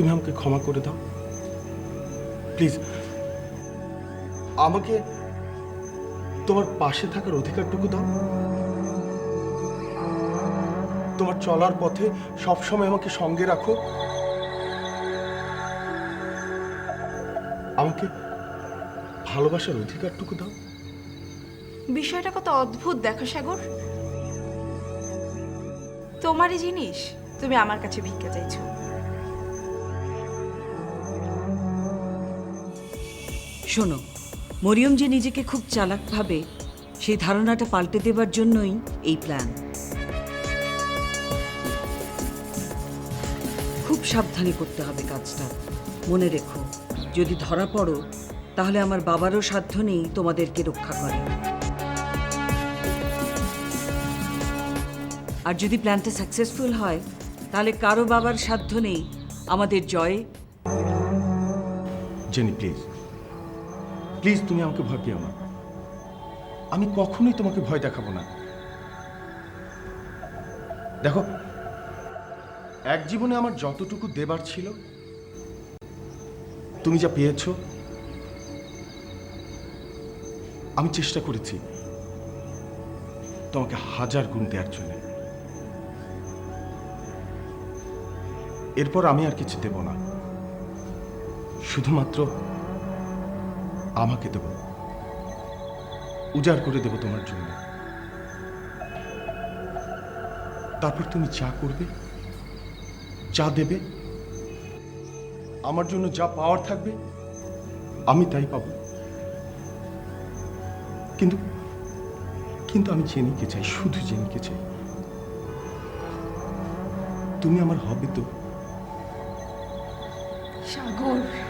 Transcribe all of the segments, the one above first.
তুমি আমাকে ক্ষমা করে দাও। প্লিজ আমাকে তোমার পাশে থাকার অধিকারটুকু দাও। তোমার চলার পথে সবসময় আমাকে সঙ্গে রাখো। আমাকে ভালোবাসার অধিকারটুকু দাও। বিষয়টা কত অদ্ভুত দেখো, সাগর। তোমারই জিনিস তুমি আমার কাছে ভিক্ষা চাইছো। শোনো, মরিয়ম যে নিজেকে খুব চালাক ভাবে, সেই ধারণাটা পাল্টে দেবার জন্যই এই প্ল্যান খুব সাবধানে করতে হবে কাজটা। মনে রেখো, যদি ধরা পড়ো, তাহলে আমার বাবারও সাধ্য নেই তোমাদেরকে রক্ষা করে আর যদি প্ল্যানটা সাকসেসফুল হয়, তাহলে কারও বাবার সাধ্য নেই আমাদের জয়ে জেনি প্লিজ প্লিজ তুমি আমাকে ভয় পেও না। আমি কখনোই তোমাকে ভয় দেখাবো না। দেখো, এক জীবনে আমার যতটুকু দেবার ছিল, তুমি যা পেয়েছ, আমি চেষ্টা করেছি তোমাকে হাজার গুণ দেওয়ার জন্য। এরপর আমি আর কিছু দেব না। শুধুমাত্র আমাকে দেব। উজাড় করে দেব তোমার জন্য। তারপর তুমি যা করবে, যা দেবে, আমার জন্য যা পাওয়ার থাকবে, আমি তাই পাব। কিন্তু কিন্তু আমি জেনিকে চাই, শুধু জেনিকে চাই। তুমি আমার হবে তো? সাগর।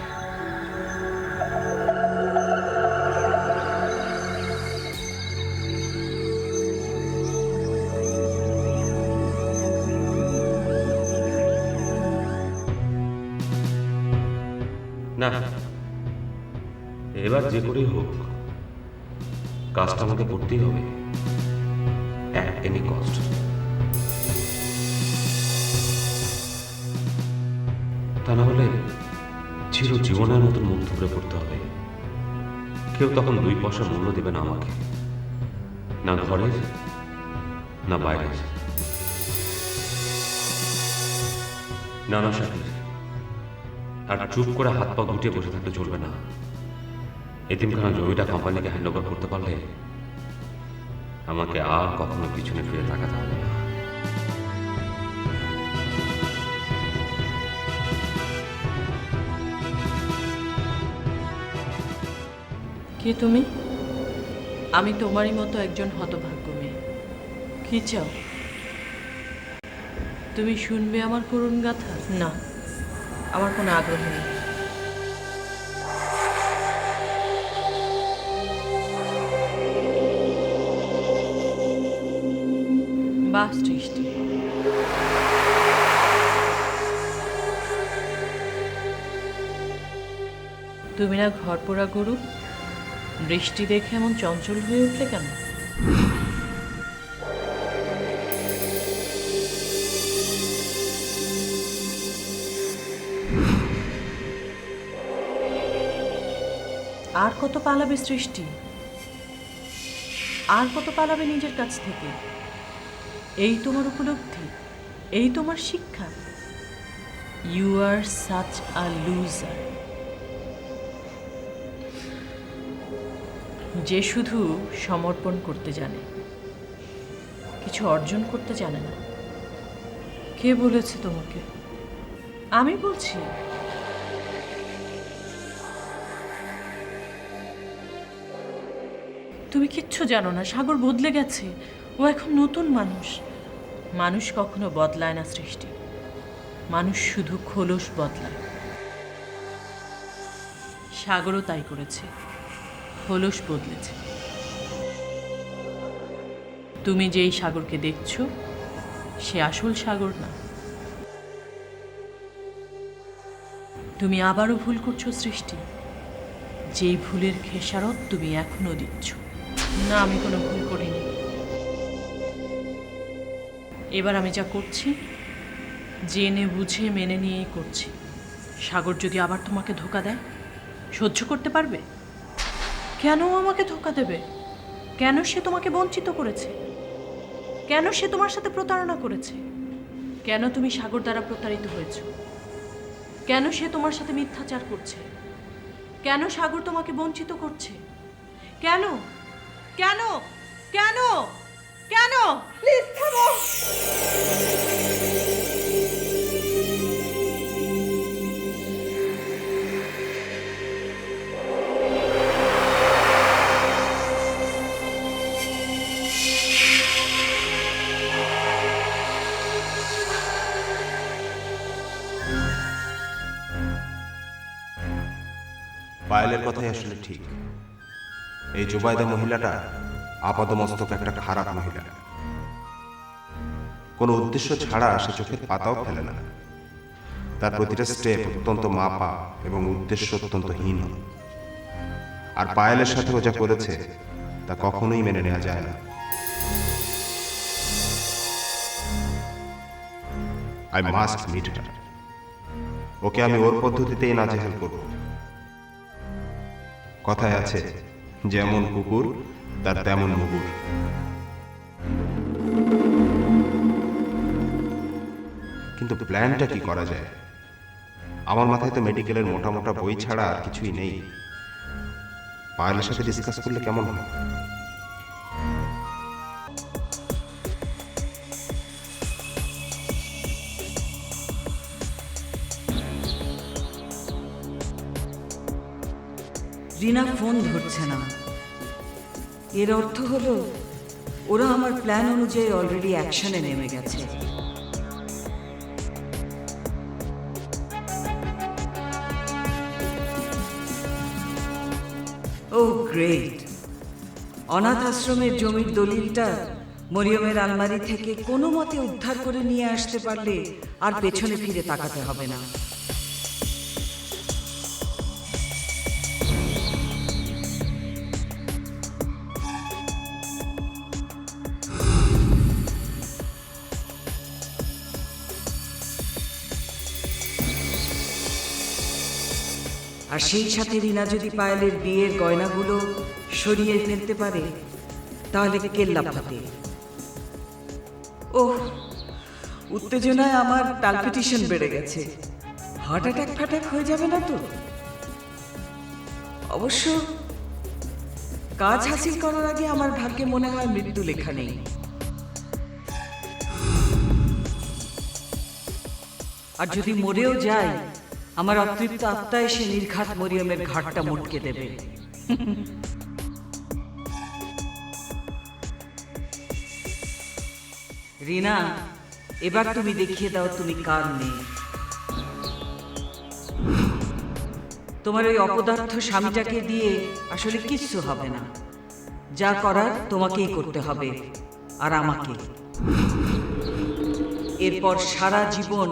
না। এবার যে করেই হোক, কাজটা আমাকে করতেই হবে। এনি কস্ট তা না হলে চির জীবনের মতন মুখ ধরে পড়তে হবে। কেউ তখন দুই পয়সা মূল্য দেবে না আমাকে। না ঘরের, না বাইরের। না না শাকির আর চুপ করে হাত পা গুটিয়ে বসে থাকতে চলবে না। এতিমখানা জমিটা কোম্পানিকে হ্যান্ড ওভার করতে পারলে আমাকে আর কখনো পিছনে ফিরে তাকাতে হবে না। কে তুমি? আমি তোমারই মতো একজন হতভাগ্য মেয়ে। কি চাও? তুমি শুনবে আমার করুণ গাথা না। আমার কোনো আগ্রহ নেই। বা সৃষ্টি। তুমি না ঘর পোড়া গরু, বৃষ্টি দেখে এমন চঞ্চল হয়ে উঠলে কেন? আর কত পালাবে সৃষ্টি? আর কত পালাবে নিজের কাছ থেকে? এই তোমার উপলব্ধি, এই তোমার শিক্ষা। You are such a loser যে শুধু সমর্পণ করতে জানে, কিছু অর্জন করতে জানে না। কে বলেছে তোমাকে? আমি বলছি তুমি কিচ্ছু জানো না, সাগর বদলে গেছে। ও এখন নতুন মানুষ। মানুষ কখনো বদলায় না সৃষ্টি। মানুষ শুধু খোলস বদলায়। সাগরও তাই করেছে। খোলস বদলেছে। তুমি যেই সাগরকে দেখছ, সে আসল সাগর না। তুমি আবারও ভুল করছ সৃষ্টি। যেই ভুলের খেসারত তুমি এখনও দিচ্ছ। না, আমি কোনো ভুল করিনি। এবার আমি যা করছি, জেনে বুঝে মেনে নিয়েই করছি। সাগর যদি আবার তোমাকে ধোকা দেয়, সহ্য করতে পারবে? কেন আমাকে ধোকা দেবে? কেন সে তোমাকে বঞ্চিত করেছে? কেন সে তোমার সাথে প্রতারণা করেছে? কেন তুমি সাগর দ্বারা প্রতারিত হয়েছ? কেন সে তোমার সাথে মিথ্যাচার করছে? কেন সাগর তোমাকে বঞ্চিত করছে? কেন কেন? কেন? কেন? প্লিজ থামো। পায়েলের কথাই আসলে ঠিক। এই জুবাইদা মহিলাটা আপাদমস্তক একটা খারাপ মহিলা। কোনো উদ্দেশ্য ছাড়া সে চোখের পাতাও ফেলে না। তার প্রতিটা স্টেপ অত্যন্ত মাপা এবং উদ্দেশ্য অত্যন্ত হীন। আর পায়েলের সাথে ও যা করেছে, তা কখনোই মেনে নেওয়া যায় না। আই মাস্ট মিট ওকে আমি ওর পদ্ধতিতেই নাজেহাল করব। কথায় আছে যেমন কুকুর, তার তেমন মুগুর। কিন্তু প্ল্যানটা কি করা যায়? আমার মাথায় তো মেডিকেলের মোটা মোটা বই ছাড়া আর কিছুই নেই। পায়েলের সাথে ডিসকাস করলে কেমন হয়? রিনা ফোন ধরছে না। এর অর্থ হলো, ওরা আমার প্ল্যান অনুযায়ী অলরেডি অ্যাকশনে নেমে গেছে। ও গ্রেট অনাথ আশ্রমের জমির দলিলটা মরিয়মের আলমারি থেকে কোনো মতে উদ্ধার করে নিয়ে আসতে পারলে আর পেছনে ফিরে তাকাতে হবে না। আর সেই সাথে রিনা যদি পায়েলের বিয়ের গয়নাগুলো সরিয়ে ফেলতে পারে, তাহলে কেল্লা ফাতে ও উত্তেজনায় আমার পালপিটেশন বেড়ে গেছে। হার্ট অ্যাটাক ফ্যাটাক হয়ে যাবে না তো? অবশ্য কাজ হাসিল করার আগে আমার ভাগ্যে মনে হয় মৃত্যু লেখা নেই। আর যদি মরেও যায় আমার অতৃপ্ত আত্মা এসে নির্ঘাত মরিয়মের ঘাটটা মুটকে দেবে। রিনা, এবার তুমি দেখিয়ে দাও তুমি কার নেই তোমার ওই অপদার্থ স্বামীটাকে দিয়ে আসলে কিচ্ছু হবে না। যা করার তোমাকেই করতে হবে, আর আমাকে। এরপর সারা জীবন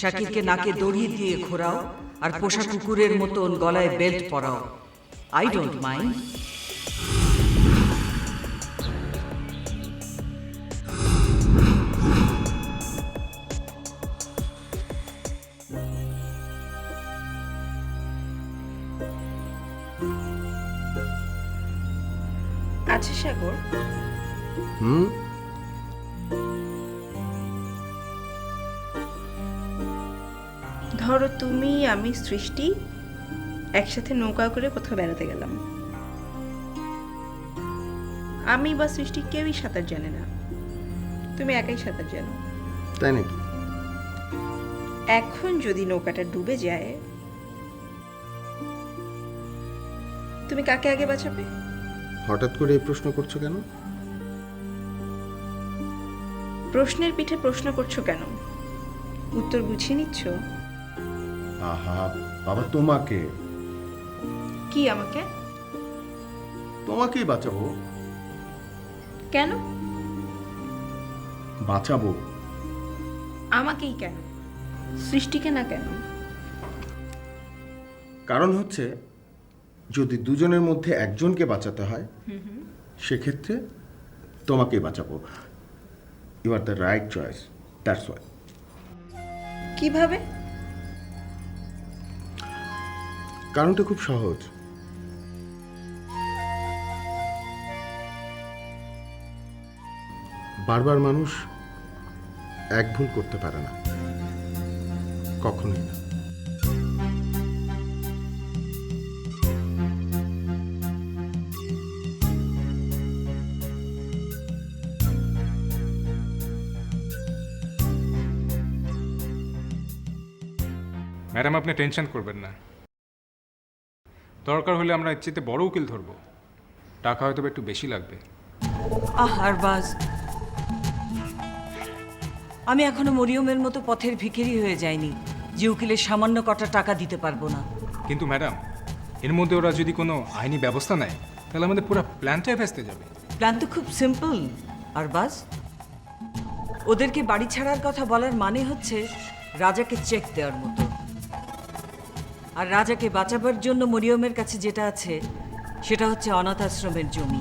শাকিরকে নাকে দড়ি দিয়ে ঘোরাও আর পোষা কুকুরের মতন গলায় বেল্ট পরাও। আই ডোন্ট মাইন্ড আমি সৃষ্টি একসাথে নৌকা করে কোথাও বেড়াতে গেলাম। আমি বা সৃষ্টি কেউই সাঁতার জানে না। তুমি একাই সাঁতার জানো। তাই নাকি? এখন যদি নৌকাটা ডুবে যায় তুমি কাকে আগে বাঁচাবে? হঠাৎ করে এই প্রশ্ন করছ কেন? প্রশ্নের পিঠে প্রশ্ন করছ কেন? উত্তর বুঝিয়ে নিচ্ছ? আহা বাবা তোমাকে। কি আমাকে? তোমাকেই বাঁচাবো। কেন? বাঁচাবো। আমাকেই কেন? সৃষ্টিকে না কেন? কারণ হচ্ছে যদি দুজনের মধ্যে একজনকে বাঁচাতে হয় সেক্ষেত্রে তোমাকেই বাঁচাবো। You are the right choice that's why কীভাবে? কারণটা খুব সহজ। বারবার মানুষ এক ভুল করতে পারে না। কখনোই না। ম্যাডাম, আপনি টেনশন করবেন না। দরকার হলে আমরা এর চেয়ে বড় উকিল ধরবো। টাকা হয়তো একটু বেশি লাগবে। আহ আরবাজ। আমি এখনও মরিয়মের মতো পথের ভিখিরি হয়ে যাইনি যে উকিলের সামান্য কটা টাকা দিতে পারব না। কিন্তু ম্যাডাম এর মধ্যে ওরা যদি কোনো আইনি ব্যবস্থা নেয় তাহলে আমাদের পুরো প্ল্যানটাই ভেস্তে যাবে। প্ল্যান তো খুব সিম্পল আরবাজ। ওদেরকে বাড়ি ছাড়ার কথা বলার মানে হচ্ছে রাজাকে চেক দেওয়ার মতো। আর রাজাকে বাঁচাবার জন্য মরিয়মের কাছে যেটা আছে, সেটা হচ্ছে অনাথ আশ্রমের জমি।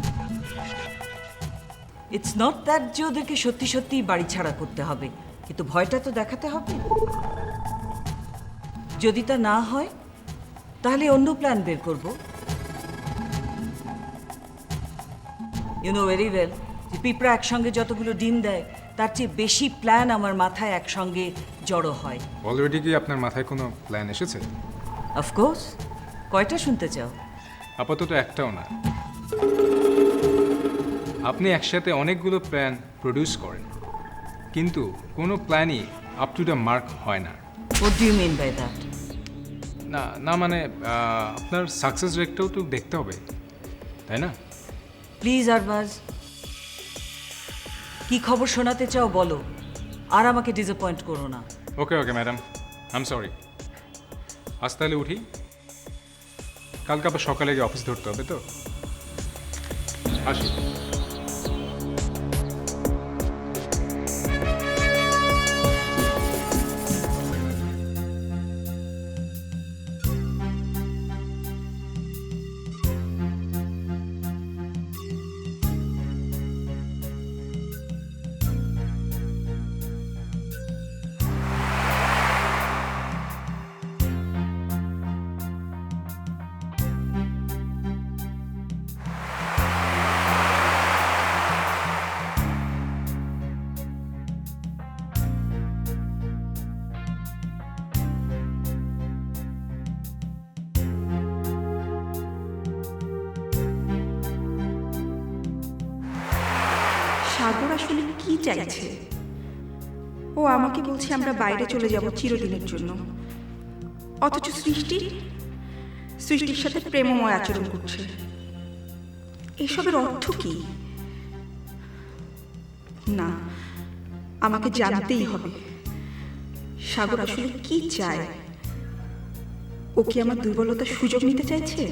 ইটস নট দ্যাট যে ওদেরকে সত্যি সত্যিই বাড়ি ছাড়া করতে হবে, কিন্তু ভয়টা তো দেখাতে হবে। যদি তা না হয়, তাহলে অন্য প্ল্যান বের করব। ইউ নো ভেরি ওয়েল যে পিঁপড়া একসঙ্গে যতগুলো ডিম দেয়, তার চেয়ে বেশি প্ল্যান আমার মাথায় একসঙ্গে জড়ো হয়। অলরেডি কি আপনার মাথায় কোনো প্ল্যান এসেছে? অফকোর্স কয়টা শুনতে চাও? আপাতত একটাও না। আপনি একসাথে অনেকগুলো প্ল্যান প্রডিউস করেন। কিন্তু কোনো প্ল্যানই আপ টু দ্য মার্ক হয় না। What do you mean by that না না মানে আপনার সাকসেস রেটটাও তো দেখতে হবে। তাই না? প্লিজ আরবাজ কি খবর শোনাতে চাও বলো। আর আমাকে ডিসঅ্যাপয়েন্ট করো না। ওকে ওকে ম্যাডাম আম সরি আজ তাহলে উঠি। কালকে আবার সকালে গিয়ে অফিস ধরতে হবে তো? আসি। সাগর আসলে কি চাইছে? ও আমাকে বলছে আমরা বাইরে চলে যাব চিরদিনের জন্য। অথচ সৃষ্টি, সৃষ্টির সাথে প্রেমময় আচরণ করছে। এসবের অর্থ কি? না, আমাকে জানতেই হবে। সাগর আসলে কি চায়? ও কি আমার দুর্বলতার সুযোগ নিতে চাইছে?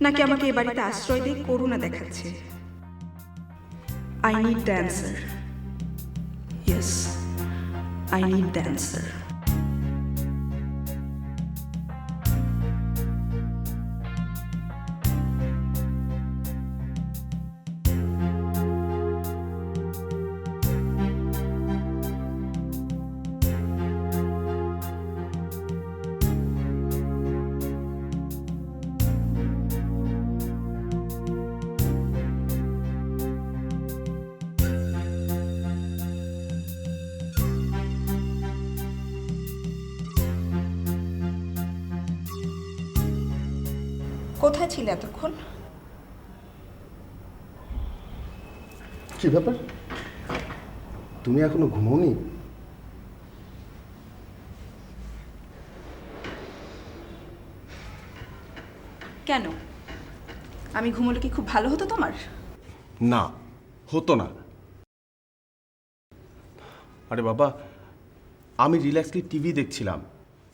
নাকি আমাকে এ বাড়িতে আশ্রয় দিয়ে করুণা দেখাচ্ছে? I need dancer. Yes, I need the কোথায় ছিলে এতক্ষণ? কি ব্যাপার? তুমি এখনও ঘুমোনি? কেন? আমি ঘুমোলে কি খুব ভালো হতো তোমার? না হতো না। আরে বাবা আমি রিল্যাক্সলি টিভি দেখছিলাম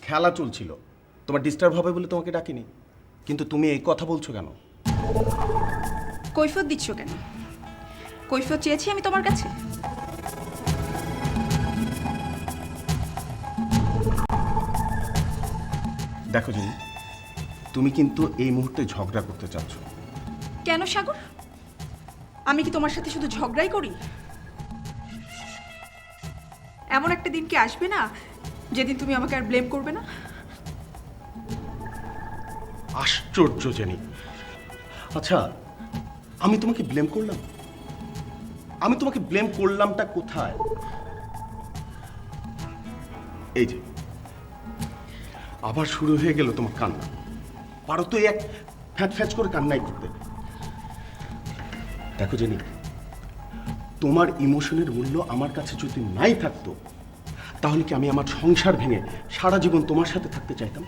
খেলা চলছিল। তোমার ডিস্টার্ব হবে বলে তোমাকে ডাকিনি? কিন্তু তুমি এই কথা বলছো কেন? কৈফত দিচ্ছ কেন? কৈফত চেয়েছি আমি তোমার কাছে? দেখো জিনি তুমি কিন্তু এই মুহূর্তে ঝগড়া করতে চাচ্ছ। কেন সাগর? আমি কি তোমার সাথে শুধু ঝগড়াই করি? এমন একটা দিন কি আসবে না যেদিন তুমি আমাকে আর ব্লেম করবে না? আশ্চর্য জেনি আচ্ছা আমি তোমাকে ব্লেম করলাম? আমি তোমাকে ব্লেম করলামটা কোথায়? এই যে, আবার শুরু হয়ে গেল তোমার কান্না। পারো তো এক ফ্যাচ ফ্যাচ করে কান্নাই করতে। দেখো জেনি, তোমার ইমোশনের মূল্য আমার কাছে যদি নাই থাকতো, তাহলে কি আমি আমার সংসার ভেঙে সারা জীবন তোমার সাথে থাকতে চাইতাম?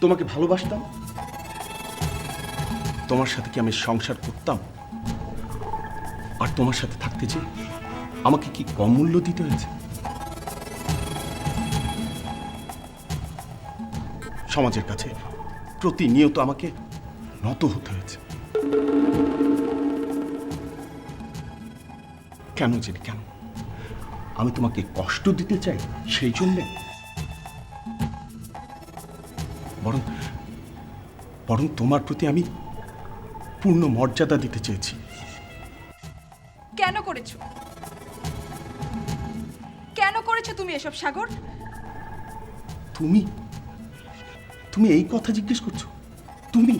তোমাকে ভালোবাসতাম? তোমার সাথে কি আমি সংসার করতাম? আর তোমার সাথে থাকতে চেয়ে আমাকে কি কম মূল্য দিতে হয়েছে? সমাজের কাছে প্রতিনিয়ত আমাকে নত হতে হয়েছে। কেন জেনে কেন? আমি তোমাকে কষ্ট দিতে চাই সেই জন্যে বরং বরং তোমার প্রতি আমি পূর্ণ মর্যাদা দিতে চেয়েছি। কেন করেছ? কেন করেছ তুমি এসব সাগর? তুমি তুমি এই কথা জিজ্ঞেস করছ? তুমি?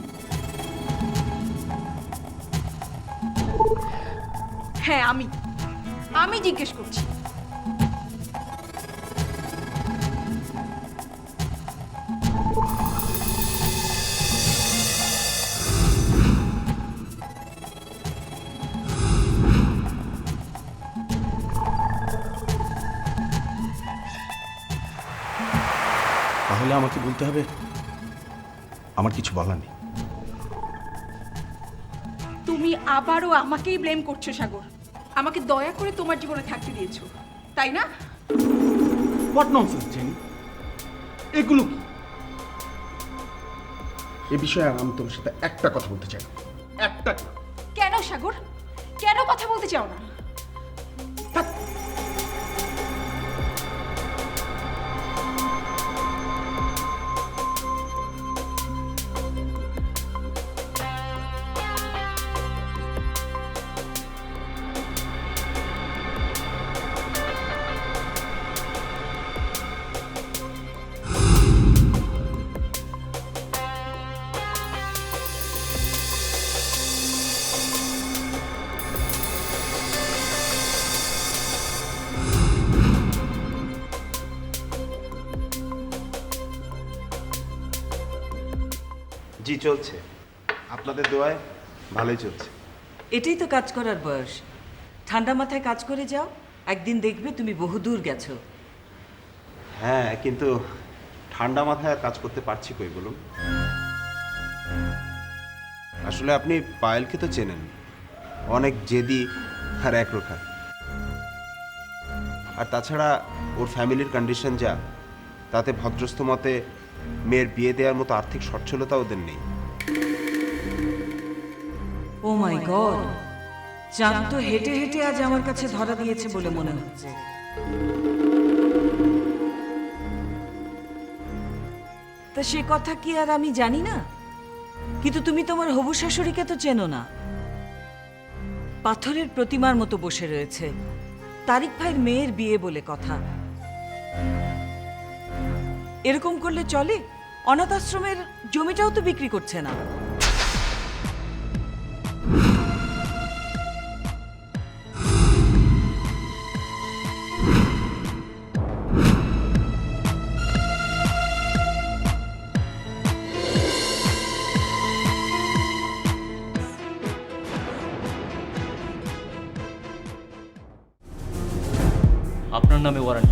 হ্যাঁ আমি আমি জিজ্ঞেস করছি। আমাকে বলতে হবে? আমার কিছু বলার নেই। তুমি আবারও আমাকেই ব্লেম করছ সাগর। আমাকে দয়া করে তোমার জীবনে থাকতে দিয়েছ তাই না? হোয়াট ননসেন্স জেনি এগুলো কি? এ বিষয়ে আমি তোমার সাথে একটা কথা বলতে চাই। একটা কেন সাগর? কেন কথা বলতে চাও না? জি চলছে। আপনাদের দোয়ায় ভালোই চলছে। এটাই তো কাজ করার বয়স। ঠান্ডা মাথায় কাজ করে যাও একদিন দেখবে তুমি বহুদূর গেছো। হ্যাঁ কিন্তু ঠান্ডা মাথায় আর কাজ করতে পারছি কই বলুন? আসলে আপনি পায়েলকে তো চেনেন। অনেক জেদি আর একরোখা। আর তাছাড়া ওর ফ্যামিলির কন্ডিশন যা তাতে ভদ্রস্থ মতে মেয়ের বিয়ে দেওয়ার মতো আর্থিক সচ্ছলতা ওদের নেই। Oh my god. চাঁদ তো হেঁটে হেঁটে আজ আমার কাছে ধরা দিয়েছে বলে মনে হচ্ছে। তা সে কথা কি আর আমি জানি না? কিন্তু তুমি তোমার হবু শাশুড়িকে তো চেনো না। পাথরের প্রতিমার মতো বসে রয়েছে। তারিক ভাইয়ের মেয়ের বিয়ে বলে কথা। এরকম করলে চলে? অনাথ আশ্রমের জমিটাও তো বিক্রি করছে না। আপনার নামে ওয়ারেন্ট